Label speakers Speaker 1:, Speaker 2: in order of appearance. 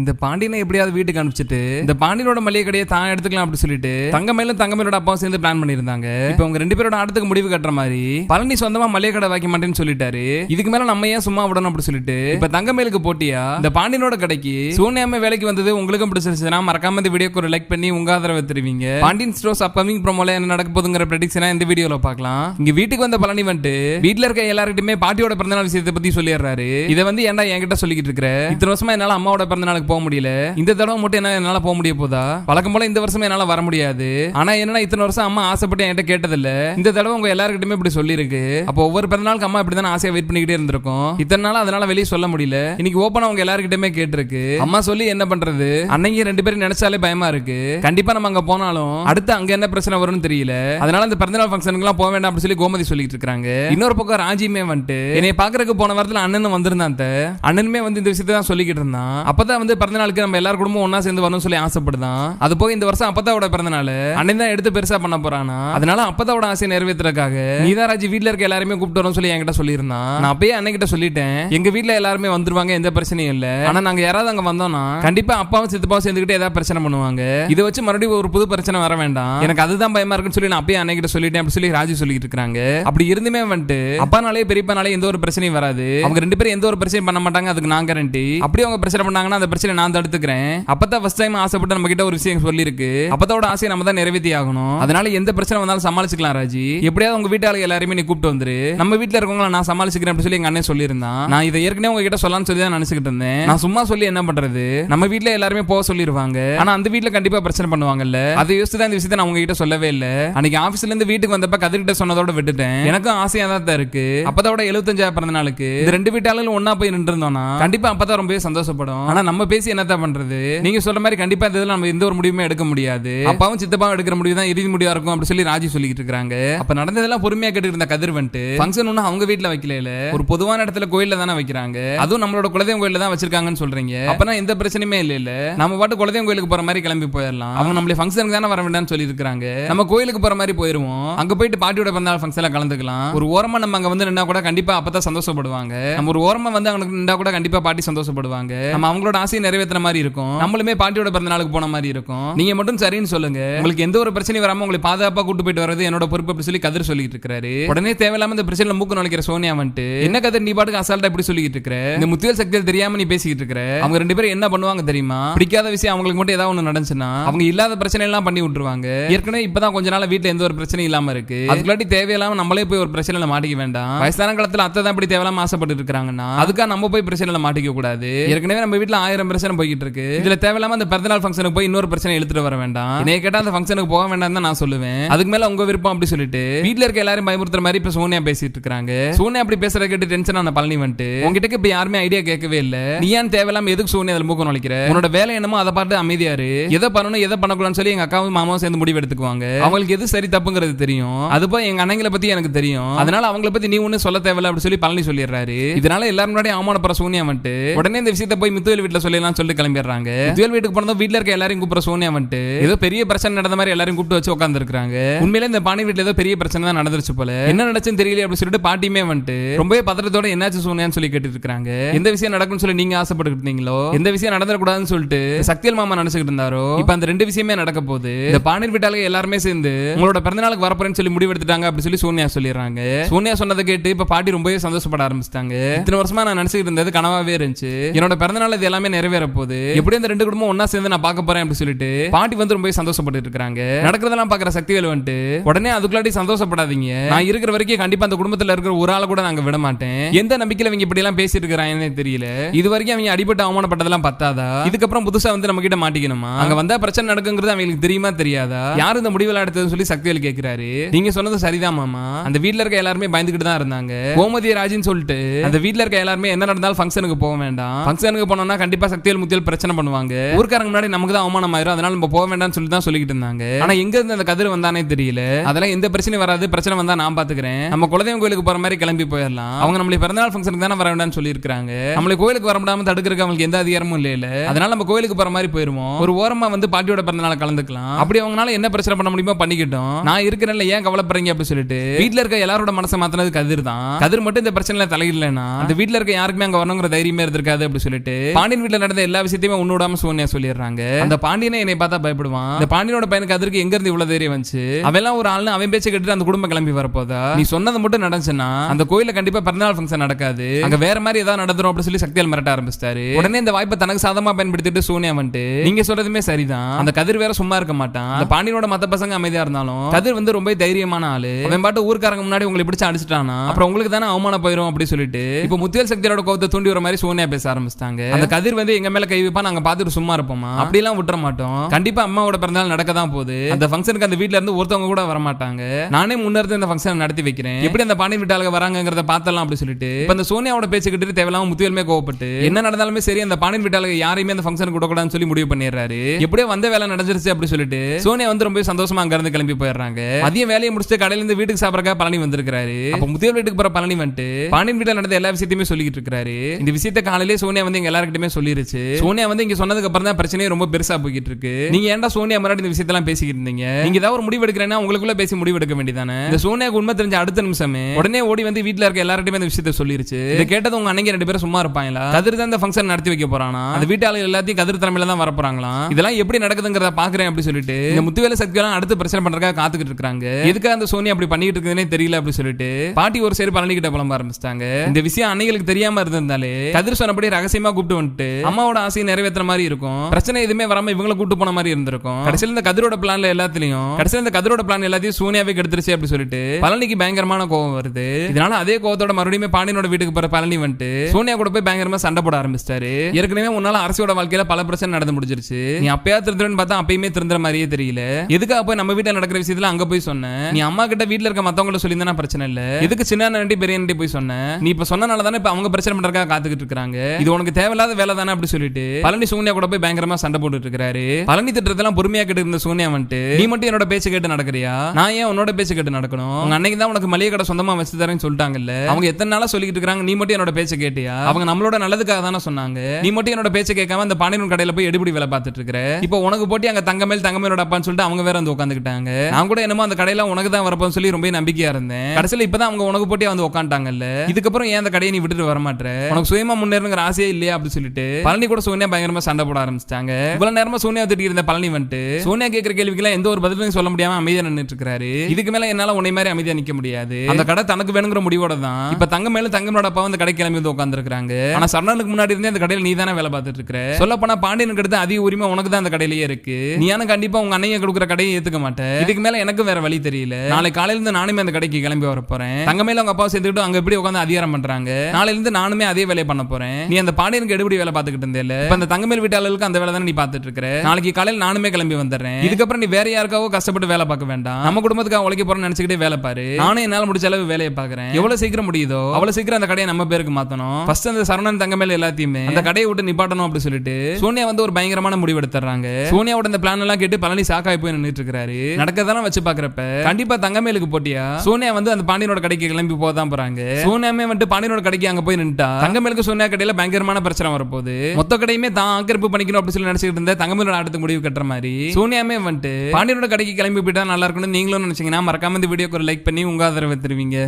Speaker 1: இந்த பாண்டியனை எப்படியாவது வீட்டுக்கு அனுப்பிச்சிட்டு இந்த பாண்டியனோட மளிகை கடையை தான் எடுத்துக்கலாம் அப்படின்னு சொல்லிட்டு தங்கமேலும் தங்கமேலோட அப்பாவும் சேர்ந்து பிளான் பண்ணியிருந்தாங்க. இப்போ அவங்க ரெண்டு பேரோட ஆட்டத்துக்கு முடிவு கட்டுற மாதிரி பழனி சொந்தமா மளிகை கடை வைக்க மாட்டேன்னு சொல்லிட்டாரு. இதுக்கு மேல நம்ம ஏன் சும்மா விடணும் அப்படின்னு சொல்லிட்டு இப்ப தங்கமேலுக்கு போட்டியா? இந்த பாண்டியனோட கடைக்கு சூன்யாம வேலைக்கு வந்தது உங்களுக்கும் பிடிச்சிருச்சுன்னா மறக்காம இந்த வீடியோக்கு ஒரு லைக் பண்ணி உங்க ஆதரவை தருவீங்க. பாண்டியன் ஸ்டோர்ஸ் அப்கமிங் ப்ரோமோல என்ன நடக்க போதுங்கிற ப்ரெடிக்ஷனா இந்த வீடியோல பார்க்கலாம். இங்க வீட்டுக்கு வந்த பழனி வந்துட்டு வீட்ல இருக்க எல்லார்கிட்டயுமே பாட்டியோட பிறந்தநாள் விஷயத்தை பத்தி சொல்லிடுறாரு. இதை வந்து ஏன்டா என்கிட்ட சொல்லிக்கிட்டு இருக்கிற? இத்தனை வருஷமா என்னால அம்மாவோட பிறந்தநாளுக்கு போக முடியல. இந்த தடவை மட்டும் என்ன என்னால போக முடிய போதா? வழக்கம் போல இந்த வருஷம் என்னால வர முடியாது. ஆனா என்னன்னா இத்தனை வருஷம் அம்மா ஆசைப்பட்டு என்கிட்ட கேட்டதில்ல. இந்த தடவை உங்க எல்லாருக்கிட்டுமே இப்படி சொல்லியிருக்கு. அப்போ ஒவ்வொரு பிறந்தநாளுக்கு அம்மா இப்படி ஆசையா வெயிட் பண்ணிக்கிட்டே இருந்திருக்கும். இத்தனை நாள் அதனால வெளியே சொல்ல முடியல. இன்னைக்கு ஓப்பனா உங்க எல்லாருக்கிட்டுமே கேட்டிருக்கு. அம்மா சொல்லி என்ன பண்றது? அன்னைக்கு ரெண்டு பேரும் நினைச்சாலே பயமா இருக்கு. கண்டிப்பா நம்ம அங்க போனாலும் அடுத்து அங்க என்ன பிரச்சனை வரும்னு தெரியல. அதனால இந்த பிறந்தநாள் ஃபங்க்ஷனுக்கு எல்லாம் போக வேண்டாம் அப்படின்னு சொல்லி கோமதி சொல்லிட்டு இருக்காங்க. இன்னொரு பக்கம் ராஜியுமே வந்துட்டு என்னை பாக்குறதுக்கு போன வாரத்துல அண்ணனும் வந்திருந்தான் அண்ணனுமே வந்து இந்த விஷயத்தை தான் சொல்லிக்கிட்டு இருந்தான். அப்பதான் வந்து பிறந்த நாளுக்கு நம்ம எல்லாரும் குடும்பம் ஒன்னா சேர்ந்து வரணும்னு சொல்லி ஆசைப்படுதான். அது போய் இந்த வருஷம் அப்பதாவோட பிறந்த நாள் அண்ணன் தான் எடுத்து பெருசா பண்ண போறானா? அதனால அப்பதாவோட ஆசையை நிறைவேற்றுறதுக்காக நீதாராஜ் வீட்டுல வீட்ல இருக்க எல்லாருமே கூப்பிட்டு வரோம் சொல்லி என்கிட்ட சொல்லியிருந்தான். நான் அப்பயே அண்ணன் சொல்லிட்டேன். எங்க வீட்ல எல்லாருமே வந்துருவாங்க எந்த பிரச்சனையும் இல்ல. ஆனா நாங்க யாராவது அங்க வந்தோம்னா கண்டிப்பா அப்பாவும் சித்தப்பாவும் சேர்ந்துக்கிட்டு ஏதாவது பிரச்சனை பண்ணுவாங்க. இதை வச்சு மறுபடியும் ஒரு புது பிரச்சனை வர வேண்டாம். எனக்கு அதுதான் பயமா இருக்குன்னு சொல்லி நான் அப்பயே அன்னைக்கிட்ட சொல்லிட்டேன் அப்படி சொல்லி ராஜி சொல்லிட்டு இருக்காங்க. அப்படி இருந்துமே வந்துட்டு அப்பானாலே பெரியப்பானாலே எந்த ஒரு பிரச்சனையும் வராது. அவங்க ரெண்டு பேரும் எந்த ஒரு பிரச்சனையும் பண்ண மாட்டாங்க அதுக்கு நான் கேரண்டி அப்படி அவங்க பிரச்சனை பண்ணாங்கன்னா அந்த பிரச்சனை நான் தடுத்துக்கிறேன். அப்பதான் ஃபர்ஸ்ட் டைம் ஆசைப்பட்டு நம்ம கிட்ட ஒரு விஷயம் சொல்லியிருக்கு. அப்பதாவோட ஆசையை நம்ம தான் நிறைவேற்றி ஆகணும். அதனால எந்த பிரச்சனை வந்தாலும் சமாளிச்சுக்கலாம் ராஜி. எப்படியாவது உங்க வீட்டாள எல்லாருமே நீ கூப்பிட்டு வந்துரு. நம்ம வீட்டுல இருக்கவங்கள நான் சமாளிச்சுக்கிறேன் அப்படின்னு சொல்லி எங்க அண்ணன் சொல்லியிருந்தான். நான் இதை ஏற்கனவே உங்ககிட்ட சொல்லலாம்னு சொல்லி தான் நினைச்சுக்கிட்டு இருந்தேன். நான் சும்மா சொல்லி என்ன பண்றது? நம்ம வீட்டுல எல்லாருமே போக சொல்லிருவாங்க. ஆனா அந்த வீட்டுல கண்டிப்பா பிரச்சனை பண்ணுவாங்கல்ல. அதை யோசிச்சு தான் இந்த விஷயத்தை நான் உங்ககிட்ட சொல்லவே இல்லை. அன்னைக்கு ஆபீஸ்ல இருந்து வீட்டுக்கு வந்தப்ப கதிர்கிட்ட சொன்னதோட விட்டுட்டேன். எனக்கும் ஆசையா தான் இருக்கு. அப்பதோட எழுபத்தஞ்சாவது பிறந்த நாளுக்கு ரெண்டு வீட்டாளும் ஒன்னா போய் நின்று இருந்தோம்னா கண்டிப்பா அப்பதான் ரொம்பவே சந்தோஷப்படும். ஆனா நம்ம பேசி என்னத்தான் பண்றது? நீங்க சொல்ற மாதிரி கண்டிப்பா இந்த நம்ம எந்த ஒரு முடிவுமே எடுக்க முடியாது. அப்பாவும் சித்தப்பாவும் எடுக்கிற முடிவு தான் இறுதி முடிவா இருக்கும் அப்படி சொல்லி ராஜி சொல்லிட்டு இருக்காங்க. அப்ப நடந்ததெல்லாம் பொறுமையா கேட்டு இருந்த கதிர் வந்துட்டு ஃபங்க்ஷன் ஒன்னும் அவங்க வீட்ல வைக்கல ஒரு பொதுவான இடத்துல கோயில்ல தானே வைக்கிறாங்க. அதுவும் நம்மளோட குலதெய்வம் கோயில்ல தான் வச்சிருக்காங்கன்னு சொல்றீங்க. அப்பனா எந்த பிரச்சனையுமே இல்ல இல்ல நம்ம பாட்டு குலதெய்வம் கோயிலுக்கு போற மாதிரி கிளம்பி போயிடலாம். அவங்க நம்மளே ஃபங்க்ஷனுக்கு தானே வர வேண்டாம்னு சொல்லி இருக்காங்க நம்ம கோயிலுக்கு போற மாதிரி போயிருவோம். அங்க போயிட்டு பாட்டியோட பிறந்தநாள் ஃபங்க்ஷன்ல கலந்துக்கலாம். ஒரு ஓரமா நம்ம அங்க வந்து நின்னா கூட கண்டிப்பா அப்பதான் சந்தோஷப்படுவாங்க. நம்ம ஒரு ஓரமா வந்து அங்க நின்றா கூட கண்டிப்பா பாட்டி சந்தோஷப்படுவாங்க. நம்ம அவங்களோட ஆசையை நிறைவேற்றுற மாதிரி இருக்கும். நம்மளுமே பாட்டியோட பிறந்த நாளுக்கு போன மாதிரி இருக்கும். நீங்க மட்டும் சரின்னு சொல்லுங்க. உங்களுக்கு எந்த ஒரு பிரச்சனையும் வராம உங்களை பாதுகாப்பா கூட்டு போயிட்டு வரது என்னோட பொறுப்பு அப்படி சொல்லி கதிர் சொல்லிட்டு இருக்காரு உடனே தேவையில்லாம இந்த பிரச்சனை மூக்கு நுழைக்கிற சோனியா வந்துட்டு என்ன கதிர் நீ பாட்டுக்கு அசால்ட்டா இப்படி சொல்லிட்டு இருக்கிற? இந்த முத்தியல் சக்தியில் தெரியாம நீ பேசிக்கிட்டு இருக்கிற? அவங்க ரெண்டு பேரும் என்ன பண்ணுவாங்க தெரியுமா? பிடிக்காத விஷயம் அவங்களுக்கு மட்டும் ஏதாவது ஒன்று நடந்துச்சுன்னா அவங்க இல்லாத பிரச்சனை எல்லாம் பண்ணி விட்டுருவாங்க. ஏற்கனவே இப்பதான் கொஞ்ச நாள் வீட்டுல எந்த ஒரு பிரச்சனையும் இல்லாம இருக்கு. அதுக்குள்ளாட்டி தேவையில்லாம நம்மளே போய் ஒரு பிரச்சனையில மாட்டிக்க வேண்டாம். வயசான காலத்துல அத்தை தான் இப்படி தேவையில்லாம ஆசைப்பட்டு இருக்காங்கன்னா அதுக்காக நம்ம போய் பிரச்சனையில மாட்டிக்க கூடாது. ஏற்கனவே நம்ம வீட்டுல ஆயிரம் பிரச்சனை போய்கிட்டு இருக்கு இதுல தேவையில்லாம அந்த பிறந்தநாள் ஃபங்க்ஷனுக்கு போய் இன்னொரு பிரச்சனை எடுத்துட்டு வர வேண்டாம். என்னைய கேட்டா அந்த ஃபங்க்ஷனுக்கு போக வேண்டாம் தான் நான் சொல்லுவேன். அதுக்கு மேல உங்க விருப்பம் அப்படி சொல்லிட்டு வீட்ல இருக்க எல்லாரும் பயமுறுத்துற மாதிரி இப்ப சோனியா பேசிட்டு இருக்காங்க. சோனியா அப்படி பேசுறத கேட்டு டென்ஷன் ஆன பழனி வந்துட்டு உங்ககிட்ட இப்ப யாருமே ஐடியா கேட்கவே இல்ல. நீ ஏன் தேவையில்லாம எதுக்கு சோனியா அதுல மூக்க நுழைக்கிற? உன்னோட வேலை என்னமோ அதை பார்த்து அமைதியா இரு. எதை பண்ணணும் எதை பண்ணக்கூடாதுன்னு சொல்லி எங்க அக்காவும் மாமாவும் சேர்ந்து முடிவு எடுத்துக்குவாங்க. அவங்களுக்கு எது சரி தப்புங்கிறது தெரியும். அது போய் எங்க அண்ணங்களை பத்தி எனக்கு தெரியும். அதனால அவங்கள பத்தி நீ ஒண்ணு சொல்ல தேவையில்ல அப்படி சொல்லி பழனி சொல்லிடுறாரு. இதனால எல்லாரும் முன்னாடி அவமானப்படுற சோனியா வந்துட்டு உடனே இந்த விஷயத்தை போய் முத்துவேல் வீட்டுல சொல்லலாம் சொல்லிட்டு கிளம்பிடுறாங்க. முத்துவேல் வீட்டுக்கு போனதும் வீட்ல இருக்க எல்லாரையும் கூப்பிடுற சோனியா வந்துட்டு ஏதோ பெரிய பிரச்சனை நடந்த மாதிரி எல்லாரும் கூப்பிட்டு வச்சு உட்கார்ந்து இருக்காங்க உண்மையில இந்த பாணி வீட்டுல ஏதோ பெரிய பிரச்சனை தான் நடந்துருச்சு போல. என்ன நடச்சுன்னு தெரியல அப்படி சொல்லிட்டு பாட்டியுமே வந்துட்டு ரொம்பவே பதட்டத்தோட என்னாச்சு சோனியான்னு சொல்லி கேட்டுட்டு இருக்காங்க எந்த விஷயம் நடக்கும்னு சொல்லி நீங்க ஆசைப்பட்டுக்கிட்டு இருந்தீங்களோ எந்த விஷயம் நடந்துடக்கூடாதுன்னு சொல்லிட்டு சக்தியல் மாமா நினைச்சுக்கிட்டு இருந்தாரோ? இப்ப அந்த ரெண்டு விஷயமே நடக்க போகுது. இந்த பாணி வீட்டாளுங்க எல்லாருமே சேர்ந்து உங்களோட பிறந்த நாளுக்கு வரப்போறேன்னு சொல்லி முடிவெடுத்துட்டாங்க அப்படி சொல்லி சோனியா சொல்லிடுறாங்க. சோனியா சொன்னதை கேட்டு இப்ப பாட்டி ரொம்பவே சந்தோஷப்பட ஆரம்பிச்சிட்டாங்க. இத்தனை வருஷமா நான் நினைச்சுக்கிட்டு இருந்தது கனவாவே இருந்துச்சு. என்னோட பிறந்த நாள் இது எல்லாமே நிறைவேற போது எப்படி அந்த ரெண்டு குடும்பம் ஒன்னா சேர்ந்து நான் பார்க்க போறேன் அப்படின்னு சொல்லிட்டு பாட்டி வந்து ரொம்ப சந்தோஷப்பட்டு இருக்காங்க நடக்கிறதெல்லாம் பாக்குற சக்திவேல் வந்துட்டு உடனே அதுக்குள்ளாடி சந்தோஷப்படாதீங்க. நான் இருக்கிற வரைக்கும் கண்டிப்பா அந்த குடும்பத்துல இருக்கிற ஒரு ஆளை கூட நாங்க விட மாட்டேன். எந்த நம்பிக்கையில இவங்க இப்படி எல்லாம் பேசிட்டு இருக்கிறாங்கன்னு தெரியல. இது வரைக்கும் அவங்க அடிபட்டு அவமானப்பட்டதெல்லாம் பத்தாதா? இதுக்கப்புறம் புதுசா வந்து நம்ம கிட்ட மாட்டிக்கணுமா? அங்க வந்தா பிரச்சனை நடக்குங்கிறது அவங்களுக்கு தெரியுமா தெரியாதா? யார் இந்த முடிவுல எடுத்ததுன்னு சொல்லி சக்திவேல் கேட்கிறாரு நீங்க சொன்னது சரிதான் மாமா. அந்த வீட்டுல இருக்க எல்லாருமே பயந்துகிட்டு தான் இருந்தாங்க. கோமதி ராஜின்னு சொல்லிட்டு அந்த வீட்டுல இருக்க எல்லாருமே என்ன நடந்தாலும் ஃபங்க்ஷனுக்கு போக வேண்டாம். ஃபங்க்ஷனுக்கு போனோம்னா கண்டிப்பா சக்திவேல் முத்தியல் பிரச்சனை பண்ணுவாங்க. ஊருக்காரங்க முன்னாடி நமக்கு தான் அவமானம் ஆயிரும். அதனால நம்ம போக வேண்டாம்னு சொல்லி தான் சொல்லிக்கிட்டு இருந்தாங்க. ஆனா எங்க இருந்து அந்த கதிர் வந்தானே தெரியல. அதெல்லாம் எந்த பிரச்சனையும் வராது. பிரச்சனை வந்தா நான் பாத்துக்கிறேன். நம்ம குலதெய்வம் கோயிலுக்கு போற மாதிரி கிளம்பி போயிடலாம். அவங்க நம்மளுக்கு பிறந்தநாள் ஃபங்க்ஷனுக்கு தானே வர வேண்டாம்னு சொல்லியிருக்காங்க நம்மளுக்கு கோயிலுக்கு வர முடியாம தடுக்கிறதுக்கு அவங்களுக்கு எந்த அதிகாரமும் இல்ல அதனால நம்ம கோயிலுக்கு போற மாதிரி போயிருவோம். ஒரு ஓரமா வந்து பாட்டியோட பிறந்தநாள் கலந்துக்கலாம். அப்படி அவங்களால என்ன பிரச்சனை பண்ண முடியுமோ பண்ணிக்கிட்டோம். நான் இருக்கிறேன்ல ஏன் கவலைப்படுறீங்க அப்படின்னு சொல்லிட்டு. வீட்டுல இருக்க எல்லாரோட மனசை மாத்தினது கதிர் தான் கதிர் மட்டும் இந்த பிரச்சனைல தலையிடலன்னா அந்த வீட்டுல இருக்க யாருக்குமே அங்க வரணுங்கிற தைரியமே இருந்திருக்காது அப்படின்னு சொல்லிட்டு. பாண்டியன் வீட்டுல நடந்த எல்லா விஷயத்தையுமே ஒண்ணு விடாம சோனியா சொல்லிடுறாங்க. அந்த பாண்டியனை என்னை பார்த்தா பயப்படுவான். இந்த பாண்டியனோட பையனுக்கு அதற்கு எங்க இருந்து இவ்வளவு தைரியம் வந்துச்சு? அவெல்லாம் ஒரு ஆள்னு அவன் பேச்சை கேட்டுட்டு அந்த குடும்பம் கிளம்பி வரப்போதா? நீ சொன்னது மட்டும் நடந்துச்சுன்னா அந்த கோயில கண்டிப்பா பிறந்தநாள் ஃபங்க்ஷன் நடக்காது. அங்க வேற மாதிரி ஏதாவது நடந்துரும் அப்படின்னு சொல்லி சக்தியால் மிரட்ட ஆரம்பிச்சிட்டாரு. உடனே இந்த வாய்ப்பை தனக்கு சாதமா பயன்படுத்திட்டு சோனியா வந்துட்டு நீங்க சொல்றதுமே சரிதான். அந்த கதிர் வேற சும்மா இருக்க மாட்டான். அந்த பாண்டியனோட மத்த பசங்க அமைதியா இருந்தாலும் கதிர் வந்து ரொம்ப தைரியமான ஆளு. அவன் பாட்டு ஊர்க்காரங்க முன்னாடி உங்களை பிடிச்சு அடிச்சிட்டானா? அப்புறம் உங்களுக்கு தானே அவமானம் போயிரும் அப்படி சொல்லிட்டு இப்போ முத்தியல் சக்தியோட கோவத்தை தூண்டி வர மாதிரி சோனியா பேச ஆரம்பிச்சிட்டாங்க. அந்த கதிர் வந்து எங்க மேல கை வைப்பா நாங்க பாத்துட்டு சும்மா இருப்போமா? அப்படிலாம் விட்டுற மாட்டோம். கண்டிப்பா அம்மாவோட பிறந்தநாள் நடக்க தான் போகுது. அந்த ஃபங்க்ஷனுக்கு அந்த வீட்ல இருந்து ஒருத்தவங்க கூட வர மாட்டாங்க. நானே முன்னிருந்து இந்த ஃபங்க்ஷன் நடத்தி வைக்கிறேன். எப்படி அந்த பாண்டியன் வீட்டாளுங்க வராங்கிறத பார்த்தலாம் அப்படி சொல்லிட்டு. இப்ப அந்த சோனியாவோட பேச்சு கிட்டு தேவையில்லாம முத்துவேலுமே கோவப்பட்டு என்ன நடந்தாலுமே சரி அந்த பாண்டியன் வீட்டாளுங்க யாரையுமே அந்த ஃபங்க்ஷனுக்கு விடக்கூடாதுன்னு சொல்லி முடிவு பண்ணிடுறாரு. எப்படியோ வந்த வேலை நடந்துருச்சு அப்படி சொல்லிட்டு சோனியா வந்து ரொம்ப சந்தோஷமா அங்க இருந்து கிளம்பி போயிடுறாங்க. மதியம் வேலையை முடிச்சுட்டு கடையில இருந்து வீட்டுக்கு சாப்பிடறக்கா பழனி வந்திருக்காரு அப்ப முத்தியல் வீட்டுக்கு போற பழனி வந்துட்டு பாண்டியன் வீட்டில் நடந்த எல்லா விஷயத்தையுமே சொல்லிட்டு இருக்காரு இந்த விஷயத்த காலையிலே சோனியா வந்து எங்க எல்லாருக்கிட்டுமே சொல்லிருச்சு. சோனியா வந்து இங்க சொன்னதுக்கு அப்புறம் தான் பிரச்சனையே ரொம்ப பெருசா போய்கிட்டு இருக்கு நீங்க ஏன்டா சோனியா முன்னாடி இந்த விஷயத்தெல்லாம் பேசிக்கிட்டு இருந்தீங்க? நீங்க ஏதாவது ஒரு முடிவு எடுக்கிறேன்னா உங்களுக்குள்ள பேசி முடிவு எடுக்க வேண்டியதானே இந்த சோனியாக்கு உண்மை தெரிஞ்ச அடுத்த நிமிஷமே உடனே ஓடி வந்து வீட்டுல இருக்க எல்லார்ட்டையுமே இந்த விஷயத்த சொல்லிருச்சு. இதை கேட்டது உங்க அன்னைக்கு ரெண்டு பேரும் சும்மா இருப்பாங்களா? கதிர் தான் இந்த ஃபங்க்ஷன் நடத்தி வைக்க போறானா? அந்த வீட்டாளர் எல்லாத்தையும் கதிர் தலைமையில தான் வரப்போறாங்களா? இதெல்லாம் எப்படி நடக்குதுங்கிறத பாக்குறேன் அப்படி சொல்லிட்டு இந்த முத்துவேல சக்தியெல்லாம் அடுத்து பிரச்சனை பண்றதுக்காக காத்துக்கிட்டு இருக்காங்க. எதுக்காக அந்த சோனி அப்படி பண்ணிட்டு இருக்குதுன்னே தெரியல அப்படி சொல்லிட்டு பாட்டி ஒரு சைடு பழனிக்கிட்ட புலம்ப ஆரம்பிச்சிட்டாங்க. இந்த விஷயம் அன்னைகளுக்கு தெரியாம இருந்திருந்தாலே கதிர் சொன்னபடி ரகசியமா கூப்பிட்டு வந்துட்டு அம்மாவோட ஆசையை நிறைவேற்றுற மாதிரி இருக்கும். பிரச்சனை எதுவுமே வராம இவங்கள கூட்டு போன மாதிரி இருந்திருக்கும். கடைசியில் இந்த கதிரோட பிளான்ல எல்லாத்துலயும் கடைசியில் இந்த கதிரோட பிளான் எல்லாத்தையும் சூனியாவே கெடுத்துருச்சு அப்படி சொல்லிட்டு பழனிக்கு பயங்கரமான கோவம் வருது. இதனால அதே கோவத்தோட மறுபடியும் பாண்டியனோட வீட்டுக்கு போற பழனி வந்துட்டு சோனியா கூட போய் பயங்கரமா சண்டை போட ஆரம்பிச்சிட்டாரு. ஏற்கனவே உன்னால அரசியோட வாழ்க்கையில பல பிரச்சனை நடந்து முடிஞ்சிருச்சு. நீ அப்பயா திருந்துறன்னு பார்த்தா அப்பயுமே திருந்துற மாதிரியே தெரியல. எதுக்காக போய் நம்ம வீட்டுல நடக்கிற விஷயத்துல அங்க போய் சொன்னேன் நீ அம்மா கிட்ட வீட்டுல இருக்க மத்தவங்கள சொல்லியிருந்தா பிரச்சனை இல்ல. எதுக்கு சின்ன நண்டி பெரிய நண்டி போய் சொன்னேன் நீ இப்ப சொன்னனால தானே இப்ப அவங்க பிரச்சனை பண்றதுக்காக காத்துக்கிட்டு இருக்காங்க. இது உனக்கு தேவையில்லாத வேலை தானே அப்படி சொல்லிட்டு பழனி சூன்யா கூட போய் பயங்கரமா சண்டை போட்டுட்டு இருக்காரு பழனி திட்டத்தெல்லாம் பொறுமையா கேட்டு இருந்த சூன்யா வந்துட்டு நீ மட்டும் என்னோட பேச்சு கேட்டு நடக்கிறியா? நான் ஏன் உன்னோட பேச்சு கேட்டு நடக்கணும்? உங்க அன்னைக்கு தான் உனக்கு மளிகை கடை சொந்தமா வச்சு தரேன்னு சொல்லிட்டாங்கல்ல? அவங்க எத்தனை நாளா சொல்லிட்டு இருக்காங்க நீ மட்டும் என்னோட பேச்சு கேட்டியா? அவங்க நம்மளோட நல்லதுக்காக தானே சொன்னாங்க. நீ மட்டும் என்னோட பேச்சு கேட்காம அந்த பாண்டியன் கடையில போய் எடுபடி வேலை பார்த்துட்டு இருக்கிற இப்போ உனக்கு போட்டி அங்க தங்கமேல் தங்கமேலோட அப்பான்னு சொல்லிட்டு அவங்க வேற வந்து உட்காந்துக்கிட்டாங்க நான் கூட என்னமோ அந்த கடையில உனக்கு தான் வரப்போன்னு சொல்லி ரொம்ப நம்பிக்கையா இருந்தேன். கடைசியில இப்பதான் அவங்க உனக்கு போட்டியா வந்து உட்காந்துட்டாங்கல்ல இதுக்கப்புறம் ஏன் அந்த கடையை நீ விட்டுட்டு வர மாட்டேற உனக்கு சுயமா முன்னேறுங்கிற ஆசையே இல்லையா? அப்படின்னு சொல்லிட்டு பழனி கூட சோனியா பயங்கரமா சண்டை போட ஆரம்பிச்சிட்டாங்க. இவ்வளவு நேரமா சோனியா திட்டி இருந்த பழனி வந்துட்டு சோனியா கேட்கிற கேள்விக்கெல்லாம் எந்த ஒரு பதிலும் சொல்ல முடியாம அமைதியா நின்றுட்டு இருக்காரு இதுக்கு மேல என்னால உன்னை மாதிரி அமைதியா நிக்க முடியாது. அந்த கடை தனக்கு வேணுங்கிற முடிவோட தான். இப்ப தங்க மேல தங்கமோட அப்பா வந்து கடை கிளம்பி வந்து உட்காந்துருக்காங்க ஆனா சரணனுக்கு முன்னாடி இருந்தே அந்த கடையில நீ தானே வேலை பார்த்துட்டு இருக்க சொல்ல போனா பாண்டியனுக்கு எடுத்து அதிக உரிமை உனக்கு தான் அந்த கடையிலேயே இருக்கு. நீயான கண்டிப்பா உங்க அண்ணைய கொடுக்குற கடையை ஏத்துக்க மாட்டேன். இதுக்கு மேல எனக்கு வேற வழி தெரியல. நாளை காலையில இருந்து நானுமே அந்த கடைக்கு கிளம்பி வர போறேன். தங்க மேல உங்க அப்பா சேர்த்துக்கிட்டு அங்க எப்படி உட்காந்து அதிகாரம் பண்றாங்க. நாளையில இருந்து நானுமே அதே வேலையை பண்ண போறேன். நீ அந்த பாண்டியனுக்கு எடுபடி வேலை பார்த்துக்கிட்டு இருந்தேல இப்ப அந்த தங்கமேல் வீட்டாளர்களுக்கு அந்த வேலை தானே நீ பார்த்துட்டு இருக்கிற நாளைக்கு காலையில் நானுமே கிளம்பி வந்துடுறேன். இதுக்கப்புறம் நீ வேற யாருக்காவோ கஷ்டப்பட்டு வேலை பார்க்க வேண்டாம். நம்ம குடும்பத்துக்காக உழைக்க போறோம்னு நினைச்சுக்கிட்டே வேலை பாரு. நானும் என்னால முடிச்ச அளவு வேலையை பாக்குறேன் எவ்வளவு சீக்கிரம் முடியுதோ அவ்வளவு சீக்கிரம் அந்த கடையை நம்ம பேருக்கு மாத்தணும். ஃபர்ஸ்ட் அந்த சரணன் தங்கமேல் எல்லாத்தையுமே அந்த கடையை விட்டு நிப்பாட்டணும் அப்படி சொல்லிட்டு சோனியா வந்து ஒரு பயங்கரமான முடிவு எடுத்துறாங்க சோனியாவோட இந்த பிளான் எல்லாம் கேட்டு பழனி சாக்காய் போய் நின்னுட்டு இருக்காரு நடக்கதெல்லாம் வச்சு பாக்குறப்ப கண்டிப்பா தங்கமேலுக்கு போட்டியா? சோனியா வந்து அந்த பாண்டியனோட கடைக்கு கிளம்பி போதான் போறாங்க. சோனியாமே வந்துட்டு பாண்டியனோட கடைக்கு அங்க போய் நின்றுட்டா தங்கமேலுக்கு சோனியா கடையில பயங்கரமான பிரச்சனை வரப்போகுது. மொத்த கடையுமே தான் ஆக்கிரப்பு பண்ணிக்கணும் அப்படின்னு சொல்லி நினைச்சிட்டு இருந்த தங்கமேலோட ஆட்டத்துக்கு முடிவு கட்டுற மாதிரி. சோனியாமே வந்துட்டு பாண்டியனோட கடைக்கு கிளம்பி போயிட்டா நல்லா இருக்கும்னு நீங்களும் நினைச்சீங்கன்னா மறக்காம இந்த வீடியோக்கு ஒரு லைக் பண்ணி உங்க ஆதரவை தருவீங்க.